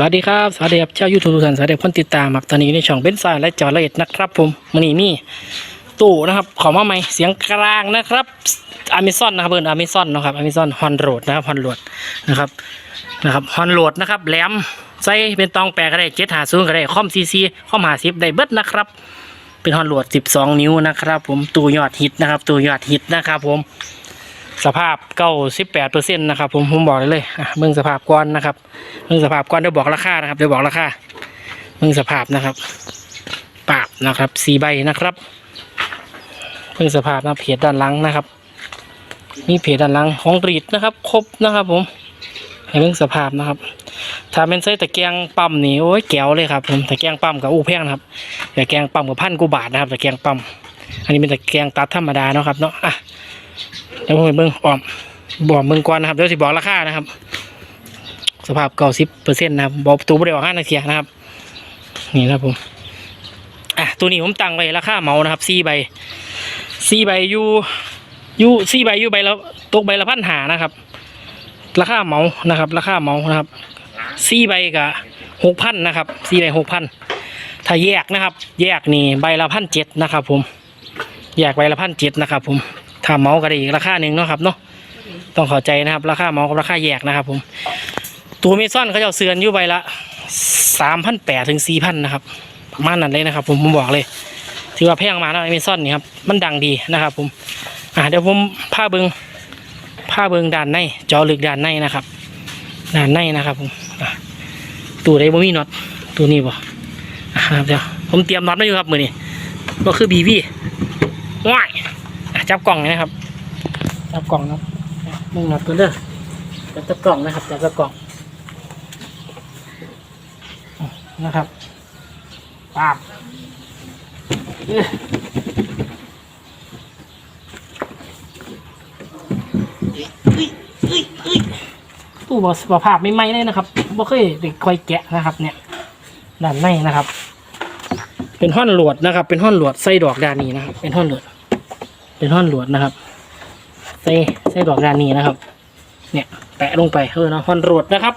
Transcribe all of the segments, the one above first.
สวัสดีครับ สวัสดีครับเจ้ายูทูบทุกท่านสวัสดีคนติดตามครับตอนนี้ในช่องเบนซ์ไซด์และจอละเอียดนะครับผมมันนี่มีตู้นะครับขอมาใหม่เสียงกลางนะครับอเมซอนนะครับเบิร์นอเมซอนนะครับอเมซอนฮอนโรดนะครับฮอนโรดนะครับนะครับฮอนโรดนะครับแหลมใส่เป็นตองแปรก็ได้เจ็ดหาศูนก็ได้คอมซีซีคอมหาสิบได้เบิดนะครับ เป็นฮอนโรดสิบสองนิ้วนะครับ ผมตู้ยอดฮิตนะครับตู้ยอดฮิตนะครับผม สภาพเก้าสิบแปดเปอร์เซ็นต์นะครับผมผมบอกเลยเลยอะเบิ่งสภาพก่อนนะครับเบิ่งสภาพก่อนเดี๋ยวบอกราคานะครับเดี๋ยวบอกราคาเบิ่งสภาพนะครับปาบนะครับสี่ใบนะครับเบิ่งสภาพนะเพจด้านหลังนะครับมีเพจด้านหลังของกรีดนะครับ ครบนะครับผมให้เบิ่งสภาพนะครับ ถ้าเป็นไส้ตะแกรงปั๊มนี่โอ้ยแก้วเลยครับผมตะแกรงปั๊มกับอู้แพงนะครับตะแกรงปั๊มกับพันกูบาทนะครับตะแกรงปั๊มอันนี้เป็นตะแกรงตัดธรรมดาเนาะครับเนาะอะ ดี๋ยวผมไปเบิ้งอ้อมบอกเบิ้งก่อนนะครับเดี๋ยวสิบอกราคานะครับ สภาพเก้าสิบเปอร์เซ็นต์นะครับบอกตัวบริวารห้านาทีนะครับ นี่นะครับผมอะตัวนี้ผมตั้งไว้ราคาเมานะครับสี่ใบสี่ใบยูยูสี่ใบยูใบละตกใบละพันหานะครับ ราคาเมานะครับ ราคาเมานะครับสี่ใบกับหกพันนะครับสี่ใบหกพันถ้าแยกนะครับ แยกนี่ใบละพันเจ็ดนะครับ ผม แยกใบละพันเจ็ดนะครับ ผม ถ้าเมาส์ก็ได้อีกราคาหนึ่งเนาะครับเนาะต้องเข้าใจนะครับ ราคาเมาส์กับราคาแยกนะครับ ผม ตัวเมซอนเขาจะเอาเสือนอยู่ใบละสามพันแปดถึงสี่พันนะครับประมาณนั้นเลยนะครับ ผมผมบอกเลย ถือว่าแพงมาแล้วเมซอนนี่ครับมันดังดีนะครับ ผมอ่าเดี๋ยวผมผ้าเบิงผ้าเบิงด้านในจอลึกด้านในนะครับด้านในนะครับ ผมตัวใดบ่มีน็อตตัวนี้บ่ะครับเดี๋ยวผมเตรียมน็อตมาอยู่ครับมือนี้ก็คือบีวีว้าย จับกล่องเลยนะครับ จับกล่องนะมึงหนักตัวเด้อจับตะกล่องนะครับจับตะกล่องนะครับปาบเอ้ยตู้บอสภาพไม่ไหม้เลยนะครับบ่เคยได้คอยแกะนะครับ เนี่ยด้านในนะครับ เป็นห้อนหลวดนะครับ เป็นห้อนหลวดไส้ดอกด้านนี้นะครับเป็นห้อนหลวด เป็นท่อนหลวดนะครับใส่ใส่ดอกดานนี้นะครับ เนี่ยแปะลงไปเออนะท่อนหลวดนะครับ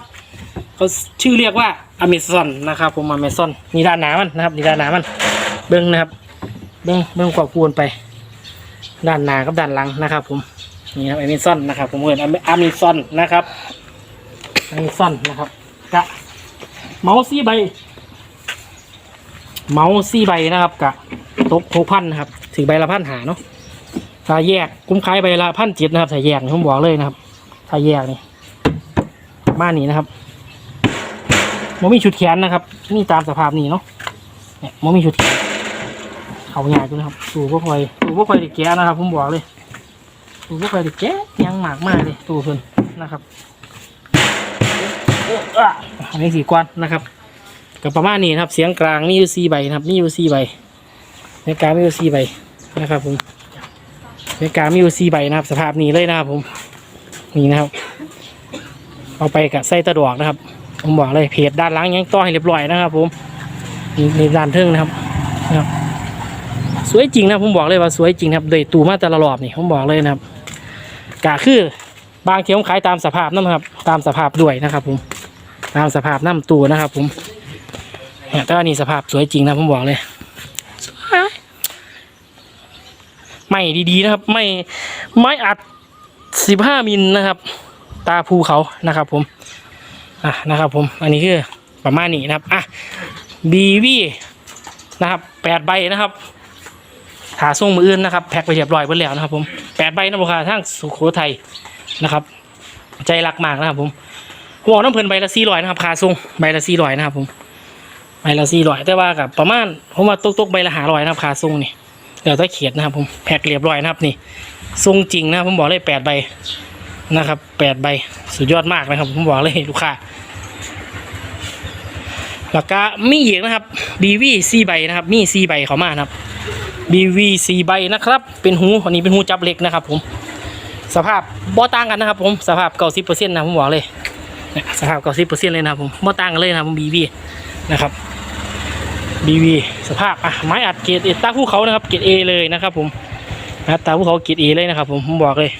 เขาชื่อเรียกว่าอเมซอนนะครับ ผมอเมซอนนี่ด้านหนามันนะครับนี่ด้านหนามันเบิ้งนะครับ เบิ้งเบิ้งกวาคูณไป ด้านหน้ากับด้านหลังนะครับผมนี่ครับอเมซอนนะครับ ผมเอ่ยอเมซอนนะครับอเมซอนนะครับกะเมาส์สี่ใบเมาส์สี่ใบนะครับกะตกหกพันนะครับถือใบละพันหาเนาะ ถ้าแยกคุ้มขายใบละพันจิตนะครับถ้าแยกนี่ผมบอกเลยนะครับถ้าแยกนี่บ้านนี้นะครับมันมีชุดแขนนะครับนี่ตามสภาพนี้เนาะเนี่ยมันมีชุดแขนเขาใหญ่ด้วยนะครับตูก็คอยตูก็คอยไดิแกนะครับผมบอกเลยตูก็คอยไดิแกยังหมากมากเลยตูเพิ่นนะครับอันนี้สี่กวนนะครับกับประมาณนี้นะครับ เสียงกลางมีอยู่สี่ใบนะครับมีอยู่สี่ใบในกลางมีอยู่สี่ใบนะครับผม ในการมีอยู่สี่ใบนะครับ สภาพนี้เลยนะครับผมนี่นะครับ เอาไปกับไส้ตะดวกนะครับ ผมบอกเลยเพจด้านล่างยังต่อให้เรียบร้อยนะครับ ผมนี่ในด้านเทิงนะครับนะครับ สวยจริงนะผมบอกเลยว่าสวยจริงครับโดยตูมาแต่ละรอบนี่ผมบอกเลยนะครับกะคือบางเที่ยวขายตามสภาพนั่นครับ ตามสภาพด้วยนะครับ ผมตามสภาพน้ำตูนะครับ ผมแต่ว่านี่สภาพสวยจริงนะผมบอกเลยสวย ไม่ดีๆนะครับ ไม่ไม้อัดสิบห้ามิลนะครับ ตาภูเขานะครับผมอะนะครับผมอันนี้คือประมาณนี้นะครับอะบีวีนะครับแปดใบนะครับหาส่งมืออื่นนะครับแพ็คไปเรียบร้อยหมดแล้วนะครับผมแปดใบนะบุคคาทั้งสุโขทัยนะครับ ใจรักมากนะครับผมหัวน้ำเพลินใบละสี่ร้อยนะครับคาส่งใบละสี่ร้อยนะครับผมใบละสี่ร้อยแต่ว่ากับประมาณผมว่าตกๆใบละหาร้อยนะครับคาส่งนี่ เดี๋ยวถ้าเขียนนะครับผมแพ็คเรียบร้อยนะครับนี่ทรงจริงนะผมบอกเลยแปดใบนะครับแปดใบสุดยอดมากนะครับ ผมบอกเลยลูกค้าแล้วก็มีอีกนะครับ BV สี่ใบนะครับมีสี่ใบเขามานะครับ BV สี่ใบนะครับ เป็นหูอันนี้เป็นหูจับเล็กนะครับ ผม สภาพบ่ต่างกันนะครับ ผมสภาพเก้าสิบเปอร์เซ็นต์นะผมบอกเลยสภาพเก้าสิบเปอร์เซ็นต์เลยนะครับผมบ่ต่างกันเลยนะครับผม BV นะครับ บีวีสภาพอะไม้อัดเกรดเอตาภูเขานะครับเกรดเอเลยนะครับผมนะตาภูเขาเกรดเอเลยนะครับ ผมผมบอกเลย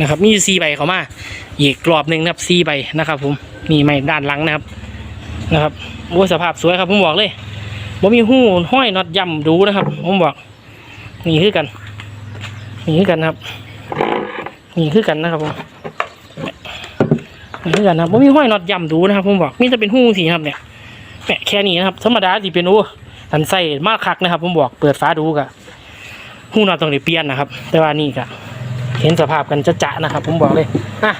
นะครับ มีซีใบเขามาอีกกรอบหนึ่งนะครับซีใบนะครับผมนี่ไม้ด้านหลังนะครับนะครับโอ้สภาพสวยครับผมบอกเลยบ่มีหูห้อยน็อตย่ำดูนะครับ ผมบอกนี่คือกันนี่คือกันครับนี่คือกันนะครับผมนี่คือกันนะครับบ่มีห้อยน็อตย่ำดูนะครับผมบอกมีแต่เป็นหูสีครับเนี่ยแปะแค่นี้นะครับ ธรรมดาสิเป็นโอ้ ทันใส่มากคักนะครับ ผมบอกเปิดฟ้าดูกะหูนอตต้องได้เปลี่ยนนะครับ แต่ว่านี่กะเห็นสภาพกันจะจะนะครับ ผมบอกเลยอะ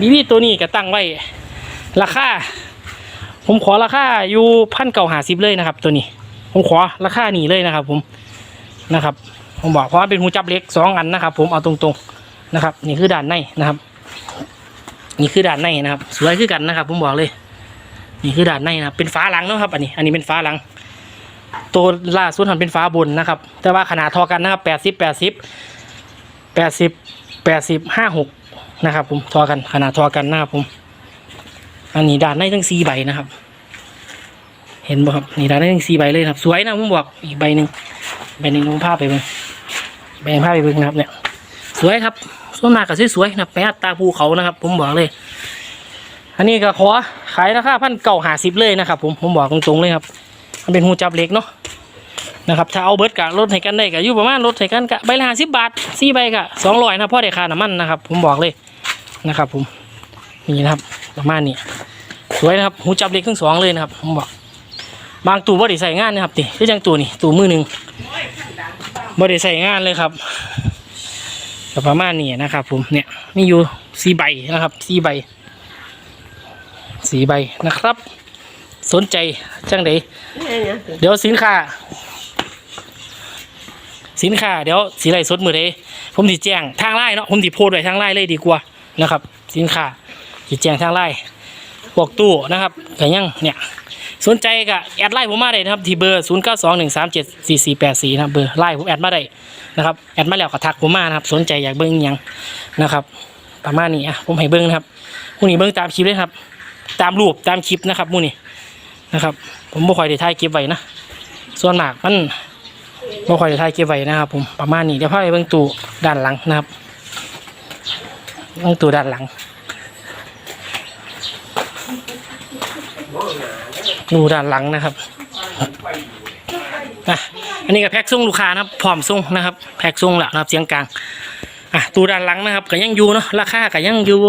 บีบีตัวนี้ก็ตั้งไว้ ราคาผมขอราคาอยู่พันเก่าหาสิบเลยนะครับ ตัวนี้ ผมขอราคานี้เลยนะครับ ผมนะครับ ผมบอกเพราะว่าเป็นหูจับเล็กสองอันนะครับ ผมเอาตรงๆนะครับ นี่คือด่านในนะครับ นี่คือด่านในนะครับ สวยคือกันนะครับ ผมบอกเลย นี่คือด่านในนะครับเป็นฟ้าหลังเนาะครับ อันนี้ อันนี้เป็นฟ้าหลัง ตัวล่าสุดหันเป็นฟ้าบนนะครับ แต่ว่าขนาดทอกันนะครับแปดสิบแปดสิบแปดสิบแปดสิบห้าหกนะครับ ผมทอกันขนาดทอกันนะครับผม อันนี้ด่านในทั้งสี่ใบนะครับ เห็นบ่ครับนี่ด่านในทั้งสี่ใบเลยครับ สวยนะผมบอกอีกใบหนึ่งใบหนึ่งผมภาพไปเบิ่งใบหนึ่งภาพไปเบิ่งนะครับ เนี่ย สวยครับส่วนมากก็สวยๆนะแปะตาภูเขานะครับ ผมบอกเลย อันนี้ก็ขอขายราคาพันเก่าหาสิบเลยนะครับ ผมผมบอกตรงๆเลยครับ มันเป็นหูจับเหล็กเนาะนะครับถ้าเอาเบิร์ดกะลดให้กันได้กะอยู่ประมาณลดให้กันกะใบละห้าสิบบาทสี่ใบกะสองร้อยนะพ่อได้ค่าน้ำมันนะครับผมบอกเลยนะครับ ผมนี่นะครับประมาณนี้สวยนะครับหูจับเหล็กทั้งสองเลยนะครับผมบอกบางตู้บ่ได้ใส่งานนะครับติคือจังตู้นี่ตู้มือหนึ่งบ่ได้ใส่งานเลยครับก็ประมาณนี้นะครับ ผมเนี่ยมีอยู่สี่ใบนะครับสี่ใบสี่ใบนะครับ สนใจจังไดเดี๋ยวสินค้า สินค้าเดี๋ยวสีไรสดมือเดผมสิแจ้งทางไลน์เนาะผมสิโพสต์ไว้ทางไลน์เลยดีกว่านะครับ สินค้าสิแจ้งทางไลน์บอกตู้นะครับก็ยังเนี่ยสนใจก็แอดไลน์ผมมาได้นะครับที่เบอร์ 0 9 2 1 3 7 4 4 8 4นะครับเบอร์ไลน์ผมแอดมาได้นะครับแอดมาแล้วก็ทักผมมานะครับ สนใจอยากเบิ้งอิหยังนะครับ ประมาณนี้อะผมให้เบิ้งนะครับพวกนี้เบิ้งตามคลิปเลยครับ ตามรูปตามคลิปนะครับพวกนี้ นะครับ ผมบ่ค่อยได้ถ่ายเก็บไว้นะส่วนมากมันบ่ค่อยได้ถ่ายเก็บไว้นะครับ ผมประมาณนี้เดี๋ยวพาไปเบิ้งตู้ด้านหลังนะครับเบิ้งตู้ด้านหลังดูด้านหลังนะครับอะอันนี้ก็แพ็กส่งลูกค้านะครับพร้อมส่งนะครับ แพ็กส่งแล้วนะครับเสียงกลางอะตูด้านหลังนะครับก็ยังอยู่เนาะราคาก็ยังอยู่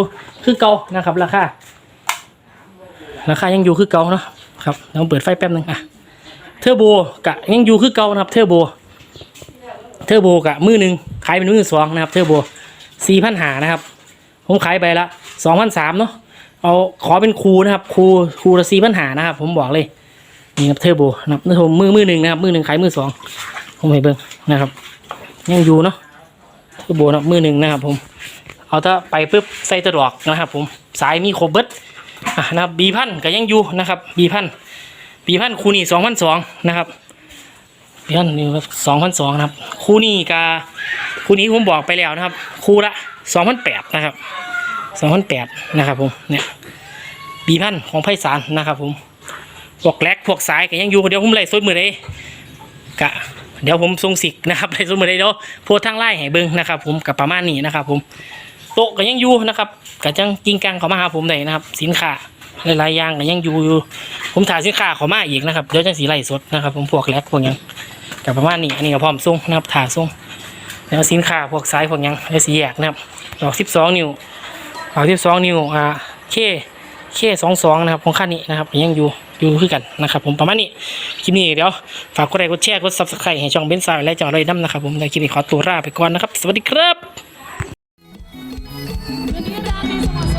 คือเก่านะครับ ราคาราคายังอยู่คือเก่าเนาะ ครับเดี๋ยวผมเปิดไฟแป๊บหนึงอะเทอร์โบกะยังอยู่คือเก่านะครับเทอร์โบเทอร์โบกะมือหนึ่งขายเป็นมือสองนะครับเทอร์โบสี่พันหานะครับ ผมขายไปละสองพันสามเนาะเอาขอเป็นครูนะครับครูครูละสี่ปัญหานะครับ ผมบอกเลยนี่ครับเทอร์โบนะครับนี่ผมมือมือหนึ่งนะครับมือหนึ่งขายมือสองผมให้เบิ้งนะครับยังอยู่เนาะเทอร์โบนะครับมือหนึ่งนะครับ ผม เอาถ้าไปปุ๊บใส่ตะดอกนะครับ ผมสายมีโครบเบิด อะนะครับบีพันก็ยังอยู่นะครับบีพันบีพันคูนี่สองพันสองนะครับบีพันนี่สองพันสองนะครับ คูนี่กาคูนี้ผมบอกไปแล้วนะครับ คูละสองพันแปดนะครับสองพันแปดนะครับผมเนี่ยปีพันของไพศาลนะครับผมพวกแลกพวกสายก็ยังอยู่เดี๋ยวผมไล่สดมือเลยกะเดี๋ยวผมทรงสิกนะครับไล่สดมือเลยเดี๋ยวโพสทางไล่ให้เบิ้งนะครับ ผมกับประมาณนี้นะครับผม ต๊ะก็ยังอยู่นะครับก็จังกิ้งกังเขามาหาผมได้นะครับ สินค้าหลายๆอย่างก็ยังอยู่อยู่ ผมถ่ายสินค้าเขามาอีกนะครับเดี๋ยวจังสีไล่สดนะครับ ผมพวกแลกพวกยังกับประมาณนี้อันนี้ก็พร้อมส่งนะครับถ่ายส่งแล้วสินค้าพวกสายพวกยังแล้วสีแยกนะครับดอกสิบสองนิ้วฝากที่สองนิ้วอ่าเคเคสองสองนะครับของขั้นนี้นะครับยังอยู่อยู่คือกันนะครับผมประมาณนี้คลิปนี้เดี๋ยวฝากกดไลค์กดแชร์กดซับสไครต์ให้ช่องเบนซ์ซายและจ่อเลยน้ำนะครับผมในคลิปนี้ขอตัวลาไปก่อนนะครับ สวัสดีครับ You got me so